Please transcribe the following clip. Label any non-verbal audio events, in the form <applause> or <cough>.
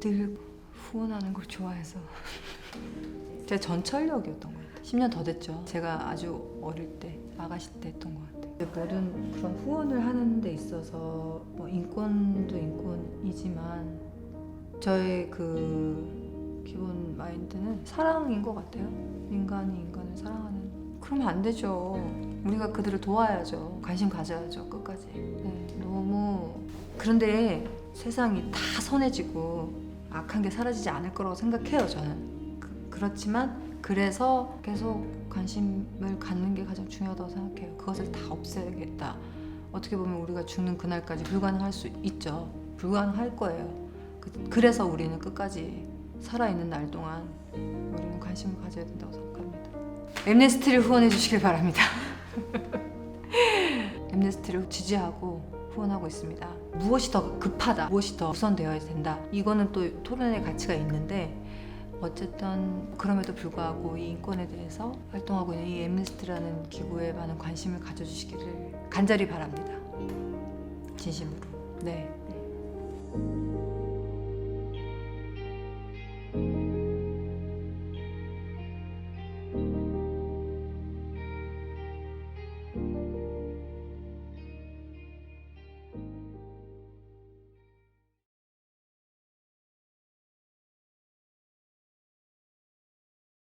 늘 후원하는 걸 좋아해서 제 전철력이었던 것 같아요. 10년 더 됐죠. 제가 아주 어릴 때 아가씨 때 했던 것 같아요. 모든 그런 후원을 하는 데 있어서 뭐 인권도 인권이지만 저의 그 기본 마인드는 사랑인 것 같아요. 인간이 인간을 사랑하는. 그러면 안 되죠. 우리가 그들을 도와야죠. 관심 가져야죠. 끝까지. 네, 너무 그런데 세상이 다 선해지고 악한 게 사라지지 않을 거라고 생각해요. 저는. 그, 그렇지만 그래서 계속 관심을 갖는 게 가장 중요하다고 생각해요. 그것을 다 없애야겠다. 어떻게 보면 우리가 죽는 그날까지 불가능할 수 있죠. 불가능할 거예요. 그, 그래서 우리는 끝까지 살아있는 날 동안 우리는 관심을 가져야 된다고 생각합니다. 엠네스티를 후원해 주시길 바랍니다. <laughs> 엠네스티를 지지하고 후원하고 있습니다. 무엇이 더 급하다, 무엇이 더 우선되어야 된다. 이거는 또 토론의 가치가 있는데 어쨌든 그럼에도 불구하고 이 인권에 대해서 활동하고 있는 이 엠네스티라는 기구에 많은 관심을 가져주시기를 간절히 바랍니다. 진심으로. 네. 네.